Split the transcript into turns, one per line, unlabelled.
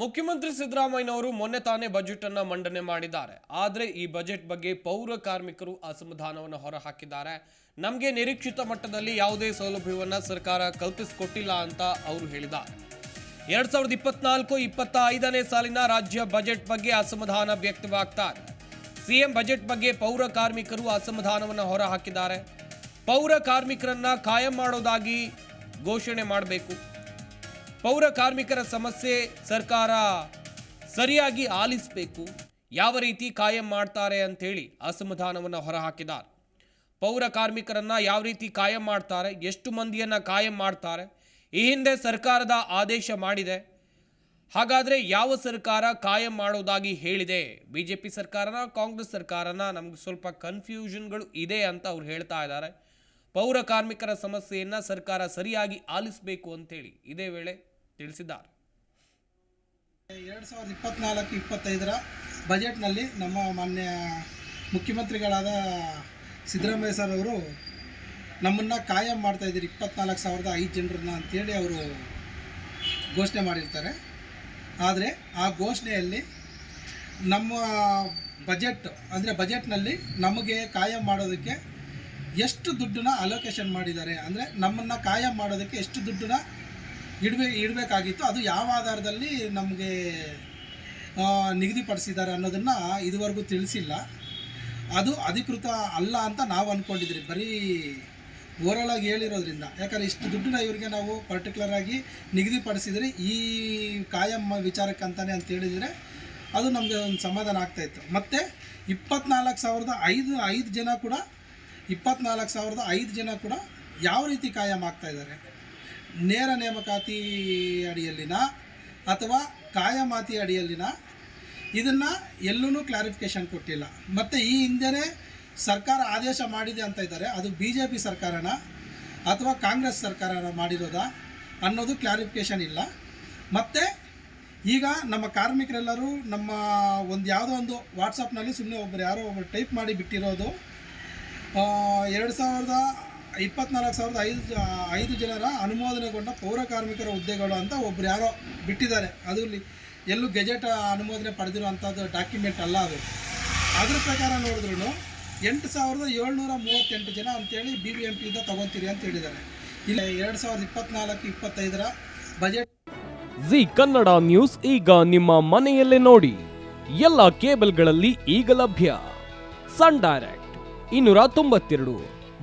ಮುಖ್ಯಮಂತ್ರಿ ಸಿದ್ದರಾಮಯ್ಯನವರು ಮೊನ್ನೆ ತಾನೇ ಬಜೆಟ್ ಅನ್ನ ಮಂಡನೆ ಮಾಡಿದ್ದಾರೆ. ಆದರೆ ಈ ಬಜೆಟ್ ಬಗ್ಗೆ ಪೌರ ಕಾರ್ಮಿಕರು ಅಸಮಾಧಾನವನ್ನು ಹೊರಹಾಕಿದ್ದಾರೆ. ನಮಗೆ ನಿರೀಕ್ಷಿತ ಮಟ್ಟದಲ್ಲಿ ಯಾವುದೇ ಸೌಲಭ್ಯವನ್ನು ಸರ್ಕಾರ ಕಲ್ಪಿಸಿಕೊಟ್ಟಿಲ್ಲ ಅಂತ ಅವರು ಹೇಳಿದ್ದಾರೆ. ಎರಡ್ ಸಾವಿರದ ಇಪ್ಪತ್ನಾಲ್ಕು ಇಪ್ಪತ್ತ ಐದನೇ ಸಾಲಿನ ರಾಜ್ಯ ಬಜೆಟ್ ಬಗ್ಗೆ ಅಸಮಾಧಾನ ವ್ಯಕ್ತವಾಗ್ತಾರೆ. ಸಿಎಂ ಬಜೆಟ್ ಬಗ್ಗೆ ಪೌರ ಕಾರ್ಮಿಕರು ಅಸಮಾಧಾನವನ್ನು ಹೊರಹಾಕಿದ್ದಾರೆ. ಪೌರ ಕಾರ್ಮಿಕರನ್ನ ಕಾಯಂ ಮಾಡೋದಾಗಿ ಘೋಷಣೆ ಮಾಡಬೇಕು. ಪೌರ ಕಾರ್ಮಿಕರ ಸಮಸ್ಯೆ ಸರ್ಕಾರ ಸರಿಯಾಗಿ ಆಲಿಸಬೇಕು, ಯಾವ ರೀತಿ ಕಾಯಂ ಮಾಡ್ತಾರೆ ಅಂಥೇಳಿ ಅಸಮಾಧಾನವನ್ನು ಹೊರಹಾಕಿದ್ದಾರೆ. ಪೌರ ಕಾರ್ಮಿಕರನ್ನು ಯಾವ ರೀತಿ ಕಾಯಂ ಮಾಡ್ತಾರೆ, ಎಷ್ಟು ಮಂದಿಯನ್ನು ಕಾಯಂ ಮಾಡ್ತಾರೆ, ಈ ಹಿಂದೆ ಸರ್ಕಾರದ ಆದೇಶ ಮಾಡಿದೆ. ಹಾಗಾದರೆ ಯಾವ ಸರ್ಕಾರ ಕಾಯಂ ಮಾಡೋದಾಗಿ ಹೇಳಿದೆ? ಬಿ ಜೆ ಪಿ ಸರ್ಕಾರನ, ಕಾಂಗ್ರೆಸ್ ಸರ್ಕಾರನ, ನಮ್ಗೆ ಸ್ವಲ್ಪ ಕನ್ಫ್ಯೂಷನ್ಗಳು ಇದೆ ಅಂತ ಅವ್ರು ಹೇಳ್ತಾ ಇದ್ದಾರೆ. ಪೌರ ಕಾರ್ಮಿಕರ ಸಮಸ್ಯೆಯನ್ನು ಸರ್ಕಾರ ಸರಿಯಾಗಿ ಆಲಿಸಬೇಕು ಅಂತೇಳಿ ಇದೇ ವೇಳೆ ತಿಳಿಸಿದ್ದಾರೆ.
ಎರಡು ಸಾವಿರದ ಇಪ್ಪತ್ನಾಲ್ಕು, ಇಪ್ಪತ್ತೈದರ ಬಜೆಟ್ನಲ್ಲಿ ನಮ್ಮ ಮಾನ್ಯ ಮುಖ್ಯಮಂತ್ರಿಗಳಾದ ಸಿದ್ದರಾಮಯ್ಯ ಸರ್ ಅವರು ನಮ್ಮನ್ನು ಕಾಯಂ ಮಾಡ್ತಾ ಇದ್ದೀರಿ. ಇಪ್ಪತ್ನಾಲ್ಕು ಸಾವಿರದ ಐದು ಜನರನ್ನ ಅಂತೇಳಿ ಅವರು ಘೋಷಣೆ ಮಾಡಿರ್ತಾರೆ. ಆದರೆ ಆ ಘೋಷಣೆಯಲ್ಲಿ ನಮ್ಮ ಬಜೆಟ್, ಅಂದರೆ ಬಜೆಟ್ನಲ್ಲಿ ನಮಗೆ ಕಾಯಂ ಮಾಡೋದಕ್ಕೆ ಎಷ್ಟು ದುಡ್ಡನ್ನ ಅಲೋಕೇಶನ್ ಮಾಡಿದ್ದಾರೆ. ಅಂದರೆ ನಮ್ಮನ್ನು ಕಾಯಂ ಮಾಡೋದಕ್ಕೆ ಎಷ್ಟು ದುಡ್ಡನ್ನ ಇಡಬೇ, ಇಡಬೇಕಾಗಿತ್ತು. ಅದು ಯಾವ ಆಧಾರದಲ್ಲಿ ನಮಗೆ ನಿಗದಿಪಡಿಸಿದ್ದಾರೆ ಅನ್ನೋದನ್ನು ಇದುವರೆಗೂ ತಿಳಿಸಿಲ್ಲ. ಅದು ಅಧಿಕೃತ ಅಲ್ಲ ಅಂತ ನಾವು ಅಂದ್ಕೊಂಡಿದ್ರಿ ಬರೀ ಓವರಾಲ್ ಆಗಿ ಹೇಳಿರೋದ್ರಿಂದ. ಯಾಕಂದರೆ ಇಷ್ಟು ದುಡ್ಡನ್ನ ಇವರಿಗೆ ನಾವು ಪರ್ಟಿಕ್ಯುಲರ್ ಆಗಿ ನಿಗದಿಪಡಿಸಿದರೆ ಈ ಕಾಯಂ ವಿಚಾರಕ್ಕಂತಾನೆ ಅಂತ ಹೇಳಿದರೆ ಅದು ನಮಗೆ ಒಂದು ಸಮಾಧಾನ ಆಗ್ತಾಯಿತ್ತು ಮತ್ತು ಇಪ್ಪತ್ನಾಲ್ಕು ಸಾವಿರದ ಐದು ಐದು ಜನ ಕೂಡ, ಇಪ್ಪತ್ನಾಲ್ಕು ಸಾವಿರದ ಐದು ಜನ ಕೂಡ ಯಾವ ರೀತಿ ಕಾಯಂ ಆಗ್ತಾ ಇದ್ದಾರೆ? ನೇರ ನೇಮಕಾತಿ ಅಡಿಯಲ್ಲಿನ ಅಥವಾ ಕಾಯಮಾತಿ ಅಡಿಯಲ್ಲಿನ ಇದನ್ನು ಎಲ್ಲೂ ಕ್ಲಾರಿಫಿಕೇಷನ್ ಕೊಟ್ಟಿಲ್ಲ. ಮತ್ತು ಈ ಹಿಂದೆನೇ ಸರ್ಕಾರ ಆದೇಶ ಮಾಡಿದೆ ಅಂತ ಇದ್ದಾರೆ. ಅದು ಬಿ ಜೆ ಪಿ ಸರ್ಕಾರನ ಅಥವಾ ಕಾಂಗ್ರೆಸ್ ಸರ್ಕಾರನ ಮಾಡಿರೋದಾ ಅನ್ನೋದು ಕ್ಲಾರಿಫಿಕೇಷನ್ ಇಲ್ಲ. ಮತ್ತು ಈಗ ನಮ್ಮ ಕಾರ್ಮಿಕರೆಲ್ಲರೂ ನಮ್ಮ ಒಂದು ಯಾವುದೋ ಒಂದು ವಾಟ್ಸಪ್ನಲ್ಲಿ ಸುಮ್ಮನೆ ಒಬ್ಬರು ಯಾರೋ ಒಬ್ಬರು ಟೈಪ್ ಮಾಡಿ ಬಿಟ್ಟಿರೋದು ಎರಡು ಸಾವಿರದ ಇಪ್ಪತ್ನಾಲ್ಕು ಸಾವಿರದ ಐದು ಐದು ಜನರ ಅನುಮೋದನೆಗೊಂಡ ಪೌರ ಕಾರ್ಮಿಕರ ಹುದ್ದೆಗಳು ಅಂತ ಒಬ್ರು ಯಾರೋ ಬಿಟ್ಟಿದ್ದಾರೆ. ಅದು ಎಲ್ಲೂ ಗೆಜೆಟ್ ಅನುಮೋದನೆ ಪಡೆದಿರೋ ಅಂಥದ್ದು ಡಾಕ್ಯುಮೆಂಟ್ ಅಲ್ಲ ಅದು. ಅದ್ರ ಪ್ರಕಾರ ನೋಡಿದ್ರು ಎಂಟು ಸಾವಿರದ ಏಳ್ನೂರ ಮೂವತ್ತೆಂಟು ಜನ ಅಂತೇಳಿ ಬಿ ಬಿ ಎಂ ಪಿಯಿಂದ ತೊಗೊತೀರಿ ಅಂತ ಹೇಳಿದ್ದಾರೆ. ಇಲ್ಲ ಎರಡು ಸಾವಿರದ ಇಪ್ಪತ್ನಾಲ್ಕು, ಇಪ್ಪತ್ತೈದರ ಬಜೆಟ್
ಜಿ ಕನ್ನಡ ನ್ಯೂಸ್ ಈಗ ನಿಮ್ಮ ಮನೆಯಲ್ಲೇ ನೋಡಿ. ಎಲ್ಲ ಕೇಬಲ್ಗಳಲ್ಲಿ ಈಗ ಲಭ್ಯ. ಸನ್ ಡೈರೆಕ್ಟ್ ಇನ್ನೂರ ತೊಂಬತ್ತೆರಡು.